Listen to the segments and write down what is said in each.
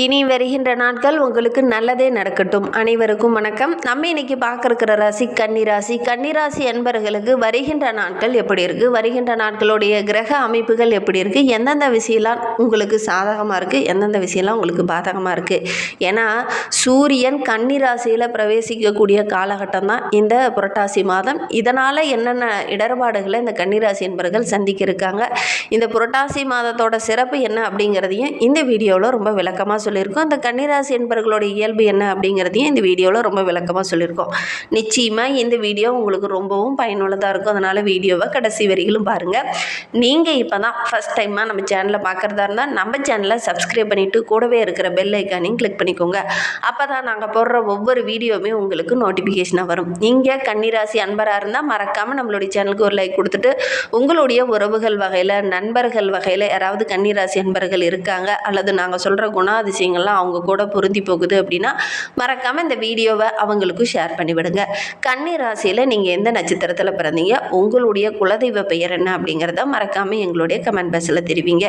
இனி வருகின்ற நாட்கள் உங்களுக்கு நல்லதே நடக்கட்டும். அனைவருக்கும் வணக்கம். நம்ம இன்னைக்கு பார்க்கிருக்கிற ராசி கன்னிராசி. கன்னிராசி என்பர்களுக்கு வருகின்ற நாட்கள் எப்படி இருக்கு? வருகின்ற நாட்களுடைய கிரக அமைப்புகள் எப்படி இருக்கு? எந்தெந்த விஷயம்லாம் உங்களுக்கு சாதகமாக இருக்கு? எந்தெந்த விஷயம்லாம் உங்களுக்கு பாதகமாக இருக்கு? ஏன்னா சூரியன் கன்னிராசியில் பிரவேசிக்கக்கூடிய காலகட்டம் தான் இந்த புரட்டாசி மாதம். இதனால் என்னென்ன இடர்பாடுகளை இந்த கன்னிராசி என்பர்கள் சந்திக்க இருக்காங்க இந்த புரட்டாசி மாதத்தோட சிறப்பு என்ன அப்படிங்கிறதையும் இந்த வீடியோவில் ரொம்ப விளக்கமாக சொல்லியிருக்கோம். அந்த கன்னிராசி என்பவர்களுடைய இயல்பு என்ன அப்படிங்கிறதையும் இந்த வீடியோவில் ரொம்ப விளக்கமாக சொல்லியிருக்கோம். நிச்சயமாக இந்த வீடியோ உங்களுக்கு ரொம்பவும் பயனுள்ளதாக இருக்கும். அதனால் வீடியோவை கடைசி வரையிலும் பாருங்கள் நீங்கள் இப்போ தான் ஃபஸ்ட் டைமாக நம்ம சேனலை பார்க்குறதா இருந்தால் நம்ம சேனலை சப்ஸ்கிரைப் பண்ணிவிட்டு கூடவே இருக்கிற பெல் ஐக்கானையும் கிளிக் பண்ணிக்கோங்க. அப்போ தான் நாங்கள் போடுற ஒவ்வொரு வீடியோவுமே உங்களுக்கு நோட்டிஃபிகேஷனாக வரும். நீங்கள் கன்னிராசி அன்பராக இருந்தால் மறக்காமல் நம்மளுடைய சேனலுக்கு ஒரு லைக் கொடுத்துட்டு உங்களுடைய உறவுகள் வகையில் நண்பர்கள் வகையில் யாராவது கன்னிராசி அன்பர்கள் இருக்காங்க அல்லது நாங்கள் சொல்கிற விஷயங்கள்லாம் அவங்க கூட பொருந்தி போகுது அப்படின்னா மறக்காமல் இந்த வீடியோவை அவங்களுக்கும் ஷேர் பண்ணிவிடுங்க. கன்னி ராசியில் நீங்கள் எந்த நட்சத்திரத்தில் பிறந்தீங்க? உங்களுடைய குலதெய்வ பெயர் என்ன அப்படிங்கிறத மறக்காமல் எங்களுடைய கமெண்ட் பாக்ஸில் தெரிவிங்க.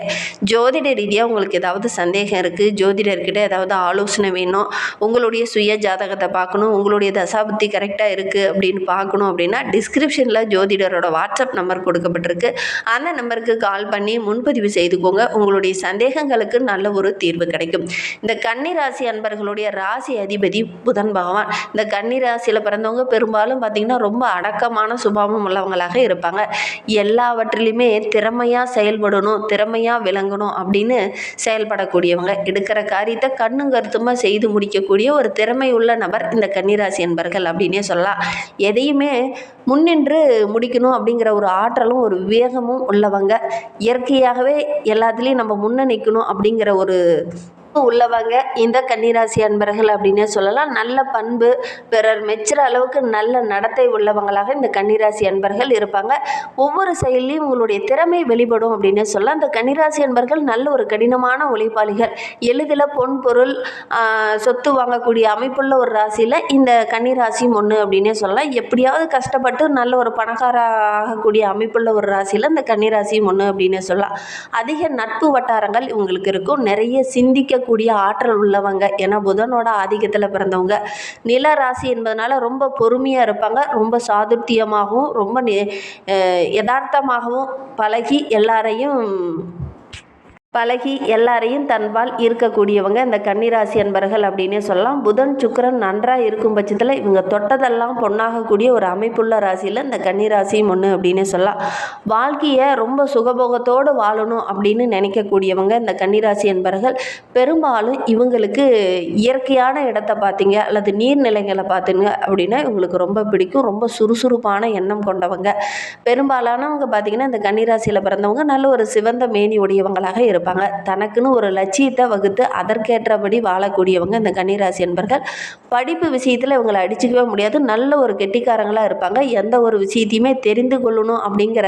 ஜோதிட ரீதியாக உங்களுக்கு ஏதாவது சந்தேகம் இருக்குது ஜோதிடர்கிட்ட ஏதாவது ஆலோசனை வேணும் உங்களுடைய சுய ஜாதகத்தை பார்க்கணும் உங்களுடைய தசாபுத்தி கரெக்டாக இருக்குது அப்படின்னு பார்க்கணும் அப்படின்னா டிஸ்கிரிப்ஷனில் ஜோதிடரோட வாட்ஸ்அப் நம்பர் கொடுக்கப்பட்டிருக்கு. அந்த நம்பருக்கு கால் பண்ணி முன்பதிவு செய்துக்கோங்க. உங்களுடைய சந்தேகங்களுக்கு நல்ல ஒரு தீர்வு கிடைக்கும். இந்த கன்னிராசி அன்பர்களுடைய ராசி அதிபதி புதன் பகவான். இந்த கன்னிராசியில் பிறந்தவங்க பெரும்பாலும் பார்த்திங்கன்னா ரொம்ப அடக்கமான சுபாவம் உள்ளவங்களாக இருப்பாங்க. எல்லாவற்றிலையுமே திறமையாக செயல்படணும் திறமையாக விளங்கணும் அப்படின்னு செயல்படக்கூடியவங்க. எடுக்கிற காரியத்தை கண்ணும் கருத்துமாக செய்து முடிக்கக்கூடிய ஒரு திறமை உள்ள நபர் இந்த கன்னிராசி அன்பர்கள் அப்படின்னே சொல்லலாம். எதையுமே முன்னின்று முடிக்கணும் அப்படிங்கிற ஒரு ஆற்றலும் ஒரு வேகமும் உள்ளவங்க. இயற்கையாகவே எல்லாத்துலேயும் நம்ம முன்ன நிற்கணும் அப்படிங்கிற ஒரு உள்ளவங்க. இந்த கன்னிராசி அன்பர்கள் அப்படின்னே சொல்லலாம். நல்ல பண்பு பிறர் மெச்சுற அளவுக்கு நல்ல நடத்தை உள்ளவங்களாக இந்த கன்னிராசி அன்பர்கள் இருப்பாங்க. ஒவ்வொரு செயல்லையும் உங்களுடைய திறமை வெளிப்படும் அப்படின்னே சொல்லலாம். இந்த கன்னிராசி அன்பர்கள் நல்ல ஒரு கடினமான உழைப்பாளிகள். எளிதில் பொன் பொருள் சொத்து வாங்கக்கூடிய அமைப்புள்ள ஒரு ராசியில் இந்த கன்னிராசியும் ஒன்று அப்படின்னே சொல்லலாம். எப்படியாவது கஷ்டப்பட்டு நல்ல ஒரு பணக்கார ஆகக்கூடிய அமைப்புள்ள ஒரு ராசியில் இந்த கன்னிராசியும் ஒன்று அப்படின்னே சொல்லலாம். அதிக நட்பு வட்டாரங்கள் இவங்களுக்கு இருக்கும். நிறைய சிந்திக்க செய்யக்கூடிய ஆற்றல் உள்ளவங்க. ஏன்னா புதனோட ஆதிக்கத்தில் பிறந்தவங்க. நில ராசி என்பதனால ரொம்ப பொறுமையாக இருப்பாங்க. ரொம்ப சாதுர்த்தியமாகவும் ரொம்ப யதார்த்தமாகவும் பழகி எல்லாரையும் பழகி எல்லாரையும் தன்பால் இருக்கக்கூடியவங்க இந்த கன்னிராசி அன்பர்கள் அப்படின்னே சொல்லலாம். புதன் சுக்கரன் நன்றாக இருக்கும் பட்சத்தில் இவங்க தொட்டதெல்லாம் பொண்ணாகக்கூடிய ஒரு அமைப்புள்ள ராசியில் இந்த கன்னிராசியும் ஒன்று அப்படின்னே சொல்லலாம். வாழ்க்கையை ரொம்ப சுகபோகத்தோடு வாழணும் அப்படின்னு நினைக்கக்கூடியவங்க இந்த கன்னிராசி அன்பர்கள். பெரும்பாலும் இவங்களுக்கு இயற்கையான இடத்த பார்த்தீங்க அல்லது நீர்நிலைகளை பார்த்தீங்க அப்படின்னா இவங்களுக்கு ரொம்ப பிடிக்கும். ரொம்ப சுறுசுறுப்பான எண்ணம் கொண்டவங்க. பெரும்பாலானவங்க பார்த்தீங்கன்னா இந்த கன்னிராசியில் பிறந்தவங்க. நல்ல ஒரு சிவந்த மேனி உடையவங்களாக இருப்பாங்க. இருப்பாங்க. தனக்குன்னு ஒரு லட்சியத்தை வகுத்து அதற்கேற்றபடி வாழக்கூடியவங்க இந்த கன்னிராசி என்பர்கள். படிப்பு விஷயத்தில் இவங்களை அடிச்சுக்கவே முடியாது. நல்ல ஒரு கெட்டிக்காரங்களாக இருப்பாங்க. எந்த ஒரு விஷயத்தையுமே தெரிந்து கொள்ளணும் அப்படிங்கிற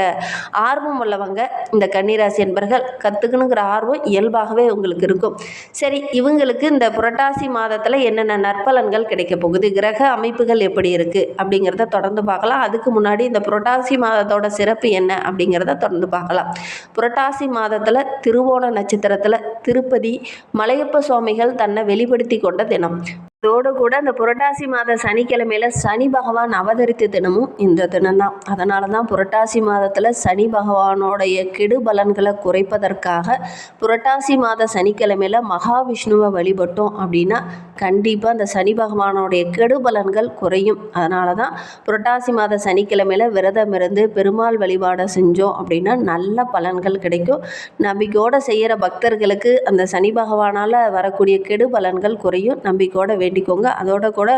ஆர்வம் உள்ளவங்க இந்த கன்னிராசி என்பர்கள். கற்றுக்கணுங்கிற ஆர்வம் இயல்பாகவே உங்களுக்கு இருக்கும். சரி இவங்களுக்கு இந்த புரட்டாசி மாதத்தில் என்னென்ன நற்பலன்கள் கிடைக்க போகுது? கிரக அமைப்புகள் எப்படி இருக்குது அப்படிங்கிறத தொடர்ந்து பார்க்கலாம். அதுக்கு முன்னாடி இந்த புரட்டாசி மாதத்தோட சிறப்பு என்ன அப்படிங்கிறத தொடர்ந்து பார்க்கலாம். புரட்டாசி மாதத்தில் திருவோண நட்சத்திரத்தில் திருப்பதி மலையப்ப சுவாமிகள் தன்னை வெளிப்படுத்தி கொண்ட தினம். இதோடு கூட இந்த புரட்டாசி மாத சனிக்கிழமையில சனி பகவான் அவதரித்த தினமும் இந்த தினம்தான். அதனால தான் புரட்டாசி மாதத்தில் சனி பகவானோடைய கெடு பலன்களை குறைப்பதற்காக புரட்டாசி மாத சனிக்கிழமையில மகாவிஷ்ணுவை வழிபட்டோம் அப்படின்னா கண்டிப்பாக அந்த சனி பகவானோடைய கெடு பலன்கள் குறையும். அதனால தான் புரட்டாசி மாத சனிக்கிழமையில விரதம் இருந்து பெருமாள் வழிபாடை செஞ்சோம் அப்படின்னா நல்ல பலன்கள் கிடைக்கும். நம்பிக்கையோடு செய்கிற பக்தர்களுக்கு அந்த சனி பகவானால் வரக்கூடிய கெடு பலன்கள் குறையும். நம்பிக்கையோடு வேண்டிக்கோங்க அதோட கூட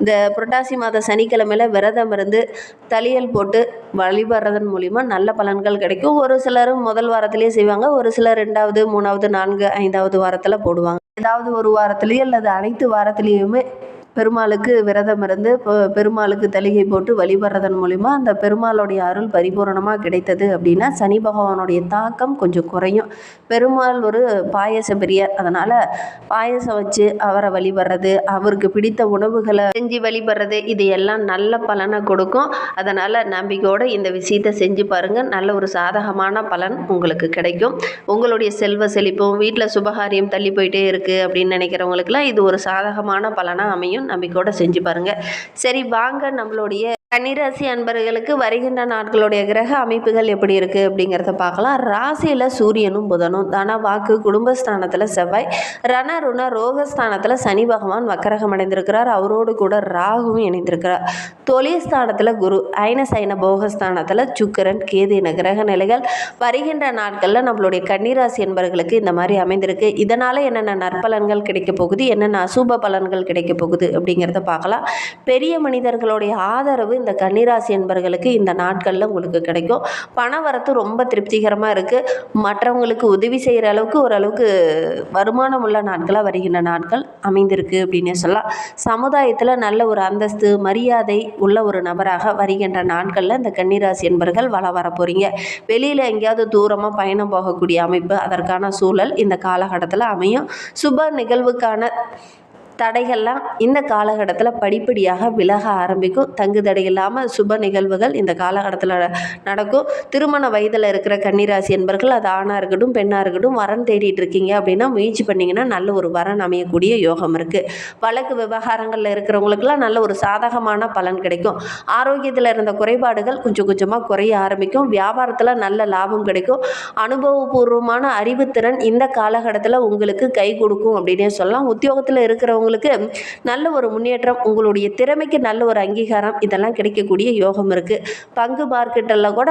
இந்த புரட்டாசி மாத சனிக்கிழமையில விரதம் இருந்து தலியல் போட்டு வழிபடுறதன் மூலிமா நல்ல பலன்கள் கிடைக்கும். ஒரு சிலர் முதல் வாரத்திலேயே செய்வாங்க. ஒரு சிலர் ரெண்டாவது மூணாவது நான்கு ஐந்தாவது வாரத்தில் போடுவாங்க. ஏதாவது ஒரு வாரத்துலேயோ அல்லது அனைத்து வாரத்துலேயுமே பெருமாளுக்கு விரதம் இருந்து பெருமாளுக்கு தலிகை போட்டு வழிபடுறதன் மூலிமா அந்த பெருமாளுடைய அருள் பரிபூரணமாக கிடைத்தது அப்படின்னா சனி பகவானுடைய தாக்கம் கொஞ்சம் குறையும். பெருமாள் ஒரு பாயச பிரியர். அதனால் பாயசம் வச்சு அவரை வழிபடுறது அவருக்கு பிடித்த உணவுகளை செஞ்சு வழிபடுறது இது எல்லாம் நல்ல பலனை கொடுக்கும். அதனால் நம்பிக்கையோடு இந்த விஷயத்தை செஞ்சு பாருங்கள் நல்ல ஒரு சாதகமான பலன் உங்களுக்கு கிடைக்கும். உங்களுடைய செல்வ செழிப்பும் வீட்டில் சுபகாரியம் தள்ளி போயிட்டே இருக்குது அப்படின்னு நினைக்கிறவங்களுக்குலாம் இது ஒரு சாதகமான பலனாக அமையும். நம்பிக்கையோடு செஞ்சு பாருங்கள் சரி வாங்க நம்மளுடைய கன்னிராசி அன்பர்களுக்கு வருகின்ற நாட்களுடைய கிரக அமைப்புகள் எப்படி இருக்குது அப்படிங்கிறத பார்க்கலாம். ராசியில் சூரியனும் புதனும். தன வாக்கு குடும்பஸ்தானத்தில் செவ்வாய். ரண ருண ரோகஸ்தானத்தில் சனி பகவான் வக்கரகம் அடைந்திருக்கிறார். அவரோடு கூட ராகுவும் இணைந்திருக்கிறார். தொழில் ஸ்தானத்தில் குரு ஐன சைன போகஸ்தானத்தில் சுக்கிரன் கேது என கிரக நிலைகள் வருகின்ற நாட்களில் நம்மளுடைய கன்னிராசி அன்பர்களுக்கு இந்த மாதிரி அமைந்திருக்கு. இதனால் என்னென்ன நற்பலன்கள் கிடைக்க போகுது? என்னென்ன அசுப பலன்கள் கிடைக்க போகுது அப்படிங்கிறத பார்க்கலாம். பெரிய மனிதர்களுடைய ஆதரவு இந்த கன்னிராசி என்பர்களுக்கு இந்த நாட்களில் உங்களுக்கு கிடைக்கும். பண வரத்து ரொம்ப திருப்திகரமாக இருக்குது மற்றவங்களுக்கு உதவி செய்கிற அளவுக்கு ஓரளவுக்கு வருமானம் உள்ள நாட்களாக வருகின்ற நாட்கள் அமைந்திருக்கு அப்படின்னே சொல்லலாம். சமுதாயத்தில் நல்ல ஒரு அந்தஸ்து மரியாதை உள்ள ஒரு நபராக வருகின்ற நாட்களில் இந்த கன்னிராசி என்பர்கள் வள வர போகிறீங்க வெளியில் எங்கேயாவது தூரமாக பயணம் போகக்கூடிய அமைப்பு அதற்கான சூழல் இந்த காலகட்டத்தில் அமையும். சுப நிகழ்வுக்கான தடைகள்லாம் இந்த காலகட்டத்தில் படிப்படியாக விலக ஆரம்பிக்கும். தங்கு தடை இல்லாமல் சுப நிகழ்வுகள் இந்த காலகட்டத்தில் நடக்கும். திருமண வயதில் இருக்கிற கன்னிராசி என்பர்கள் அது ஆணாக இருக்கட்டும் பெண்ணாக இருக்கட்டும் வரன் தேடிட்டு இருக்கீங்க அப்படின்னா முயற்சி பண்ணிங்கன்னா நல்ல ஒரு வரன் அமையக்கூடிய யோகம் இருக்குது வழக்கு விவகாரங்களில் இருக்கிறவங்களுக்கெல்லாம் நல்ல ஒரு சாதகமான பலன் கிடைக்கும். ஆரோக்கியத்தில் இருந்த குறைபாடுகள் கொஞ்சம் கொஞ்சமாக குறைய ஆரம்பிக்கும். வியாபாரத்தில் நல்ல லாபம் கிடைக்கும். அனுபவபூர்வமான அறிவுத்திறன் இந்த காலகட்டத்தில் உங்களுக்கு கை கொடுக்கும் அப்படின்னே சொல்லலாம். உத்தியோகத்தில் இருக்கிறவங்களுக்கு நல்ல ஒரு முன்னேற்றம் உங்களுடைய திறமைக்கு நல்ல ஒரு அங்கீகாரம் இதெல்லாம் கிடைக்கக்கூடிய யோகம் இருக்குது பங்கு மார்க்கெட்டில் கூட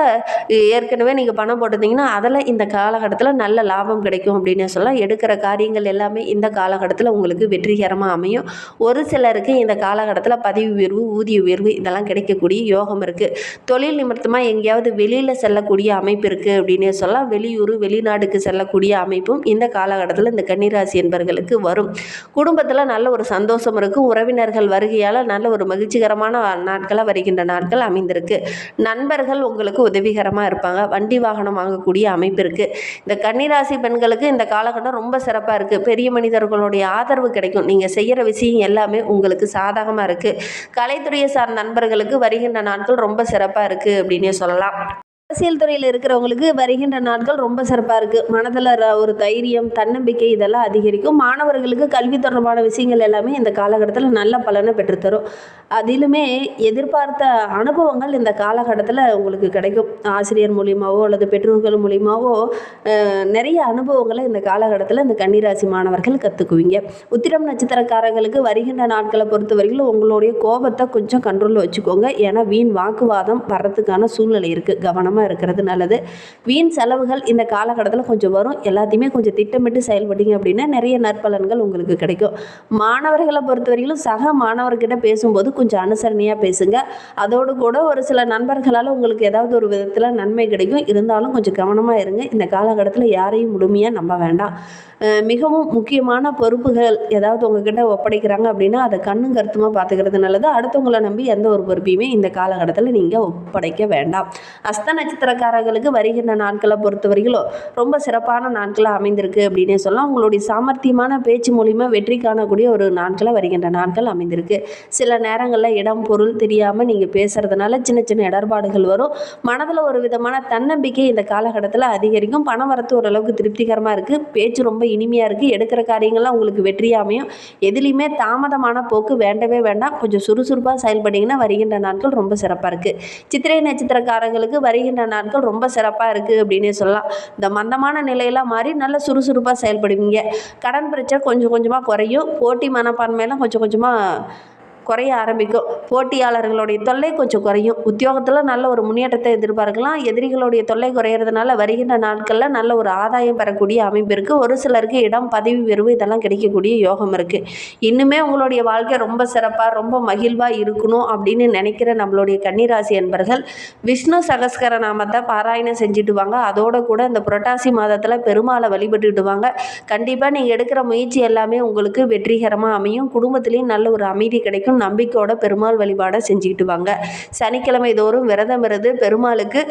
ஏற்கனவே நீங்கள் பணம் போட்டிருந்தீங்கன்னா அதில் இந்த காலகட்டத்தில் நல்ல லாபம் கிடைக்கும் அப்படின்னே சொல்லலாம். எடுக்கிற காரியங்கள் எல்லாமே இந்த காலகட்டத்தில் உங்களுக்கு வெற்றிகரமாக அமையும். ஒரு சிலருக்கு இந்த காலகட்டத்தில் பதவி உயர்வு ஊதிய உயர்வு இதெல்லாம் கிடைக்கக்கூடிய யோகம் இருக்குது தொழில் நிமித்தமாக எங்கேயாவது வெளியில் செல்லக்கூடிய அமைப்பு இருக்குது அப்படின்னே சொல்லலாம். வெளியூர் வெளிநாடுக்கு செல்லக்கூடிய அமைப்பும் இந்த காலகட்டத்தில் இந்த கன்னிராசி என்பவர்களுக்கு வரும். குடும்பத்தில் நல்ல நல்ல ஒரு சந்தோஷம் இருக்கும். உறவினர்கள் வருகையால் நல்ல ஒரு மகிழ்ச்சிகரமான நாட்களாக வருகின்ற நாட்கள் அமைந்திருக்கு. நண்பர்கள் உங்களுக்கு உதவிகரமாக இருப்பாங்க. வண்டி வாகனம் வாங்கக்கூடிய அமைப்பு இருக்குது இந்த கன்னிராசி பெண்களுக்கு இந்த காலகட்டம் ரொம்ப சிறப்பாக இருக்குது பெரிய மனிதர்களுடைய ஆதரவு கிடைக்கும். நீங்கள் செய்கிற விஷயம் எல்லாமே உங்களுக்கு சாதகமாக இருக்குது கலைத்துறையை சார்ந்த நண்பர்களுக்கு வருகின்ற நாட்கள் ரொம்ப சிறப்பாக இருக்குது அப்படின்னே சொல்லலாம். அரசியல் துறையில் இருக்கிறவங்களுக்கு வருகின்ற நாட்கள் ரொம்ப சிறப்பாக இருக்குது மனதில் ர- ஒரு தைரியம் தன்னம்பிக்கை இதெல்லாம் அதிகரிக்கும். மாணவர்களுக்கு கல்வி தொடர்பான விஷயங்கள் எல்லாமே இந்த காலகட்டத்தில் நல்ல பலனை பெற்றுத்தரும். அதிலுமே எதிர்பார்த்த அனுபவங்கள் இந்த காலகட்டத்தில் உங்களுக்கு கிடைக்கும். ஆசிரியர் மூலியமாகவோ அல்லது பெற்றோர்கள் மூலியமாகவோ நிறைய அனுபவங்களை இந்த காலகட்டத்தில் இந்த கன்னிராசி மாணவர்கள் கற்றுக்குவீங்க உத்திரம் நட்சத்திரக்காரர்களுக்கு வருகின்ற நாட்களை பொறுத்த வரைக்கும் உங்களுடைய கோபத்தை கொஞ்சம் கண்ட்ரோலில் வச்சுக்கோங்க. ஏன்னா வீண் வாக்குவாதம் வர்றதுக்கான சூழ்நிலை இருக்குது கவனமாக இருக்கிறது நல்லது. வீண் செலவுகள் இந்த காலகட்டத்தில் கொஞ்சம் வரும். எல்லாத்தையுமே கொஞ்சம் திட்டமிட்டு செயல்பட்டீங்க அப்படின்னா நிறைய நற்பலன்கள் உங்களுக்கு கிடைக்கும். மாணவர்களை பொறுத்தவரையிலும் சக மாணவர்கிட்ட பேசும்போது கொஞ்சம் அனுசரணையாக பேசுங்க. அதோடு கூட ஒரு சில நண்பர்களால் உங்களுக்கு ஏதாவது ஒரு விதத்தில் நன்மை கிடைக்கும். இருந்தாலும் கொஞ்சம் கவனமாக இருங்க. இந்த காலகட்டத்தில் யாரையும் முழுமையாக நம்ப வேண்டாம். மிகவும் முக்கியமான பொறுப்புகள் ஏதாவது உங்ககிட்ட ஒப்படைக்கிறாங்க அப்படின்னா அதை கண்ணும் கருத்துமாக பார்த்துக்கிறது நல்லது. அடுத்தவங்களை நம்பி எந்த ஒரு பொறுப்பையுமே இந்த காலகட்டத்தில் நீங்கள் ஒப்படைக்க வேண்டாம். அஸ்த நட்சத்திரக்காரர்களுக்கு வருகின்ற நாட்களை பொறுத்தவரையிலும் ரொம்ப சிறப்பான நாட்களாக அமைந்திருக்கு அப்படின்னே சொல்லலாம். உங்களுடைய சாமர்த்தியமான பேச்சு மூலிமா வெற்றி காணக்கூடிய ஒரு நாட்களாக வருகின்ற நாட்கள் அமைந்திருக்கு. சில நேரங்களில் இடம் பொருள் தெரியாமல் நீங்கள் பேசுகிறதுனால சின்ன சின்ன இடர்பாடுகள் வரும். மனதில் ஒரு விதமான தன்னம்பிக்கை இந்த காலகட்டத்தில் அதிகரிக்கும். பணம் வரத்து ஓரளவுக்கு திருப்திகரமாக இருக்குது பேச்சு ரொம்ப இனிமையாக இருக்குது எடுக்கிற காரியங்கள்லாம் உங்களுக்கு வெற்றியாக அமையும். எதுலேயுமே தாமதமான போக்கு வேண்டவே வேண்டாம். கொஞ்சம் சுறுசுறுப்பாக செயல்பட்டீங்கன்னா வருகின்ற நாட்கள் ரொம்ப சிறப்பாக இருக்குது சித்திரை நட்சத்திரக்காரங்களுக்கு வருகின்ற நாட்கள் ரொம்ப சிறப்பாக இருக்குது அப்படின்னே சொல்லலாம். இந்த மந்தமான நிலையெல்லாம் மாறி நல்ல சுறுசுறுப்பாக செயல்படுவீங்க. கடன் பிரச்சனை கொஞ்சம் கொஞ்சமாக குறையும். போட்டி மனப்பான்மையெல்லாம் கொஞ்சம் கொஞ்சமாக குறைய ஆரம்பிக்கும். போட்டியாளர்களுடைய தொல்லை கொஞ்சம் குறையும். உத்தியோகத்தில் நல்ல ஒரு முன்னேற்றத்தை எதிர்பார்க்கலாம். எதிரிகளுடைய தொல்லை குறையிறதுனால வருகின்ற நாட்களில் நல்ல ஒரு ஆதாயம் பெறக்கூடிய அமைப்பு இருக்குது ஒரு சிலருக்கு இடம் பதவி உயர்வு இதெல்லாம் கிடைக்கக்கூடிய யோகம் இருக்குது இன்னுமே உங்களுடைய வாழ்க்கை ரொம்ப சிறப்பாக ரொம்ப மகிழ்வாக இருக்கணும் அப்படின்னு நினைக்கிற நம்மளுடைய கன்னிராசி என்பர்கள் விஷ்ணு சகஸ்கர நாமத்தை பாராயணம் செஞ்சுட்டு வாங்க. அதோட கூட இந்த புரட்டாசி மாதத்தில் பெருமாளை வழிபட்டுட்டு வாங்க. கண்டிப்பாக நீங்கள் எடுக்கிற முயற்சி எல்லாமே உங்களுக்கு வெற்றிகரமாக அமையும். குடும்பத்துலேயும் நல்ல ஒரு அமைதி கிடைக்கும். நம்பிக்கையோட பெருமாள் வழிபாடை செஞ்சுக்கிட்டு வாங்க. சனிக்கிழமை தோறும் விரதம் இருந்து பெருமாளுக்கு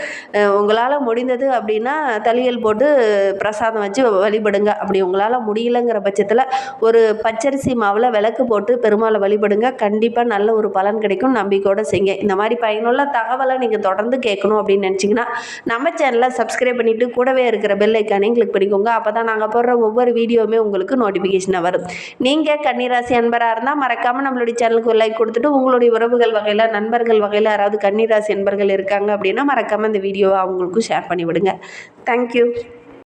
உங்களால் முடிந்தது அப்படின்னா தளியல் போட்டு பிரசாதம் வச்சு வழிபடுங்க. அப்படி உங்களால் முடியலங்கிற பட்சத்தில் ஒரு பச்சரிசி மாவில் விளக்கு போட்டு பெருமாளை வழிபடுங்க. கண்டிப்பாக நல்ல ஒரு பலன் கிடைக்கும். நம்பிக்கையோட செய்யுங்க. இந்த மாதிரி பயனுள்ள தகவலை நீங்கள் தொடர்ந்து கேட்கணும் அப்படின்னு நினச்சிங்கன்னா நம்ம சேனலை சப்ஸ்கிரைப் பண்ணிவிட்டு கூடவே இருக்கிற பெல் ஐக்கானையும் கிளிக் பண்ணிக்கோங்க. அப்போ தான் நாங்கள் போடுற ஒவ்வொரு வீடியோவுமே உங்களுக்கு நோட்டிஃபிகேஷனாக வரும். நீங்கள் கன்னிராசி அன்பராக இருந்தால் மறக்காமல் நம்மளுடைய சேனலுக்கு ஒரு லைக் கொடுத்துட்டு உங்களுடைய உறவுகள் வகையில் நண்பர்கள் வகையில் யாராவது கன்னிராசி அன்பர்கள் இருக்காங்க அப்படின்னா மறக்காமல் இந்த வீடியோவை அவங்களுக்கும் ஷேர் பண்ணி விடுங்க தேங்க்யூ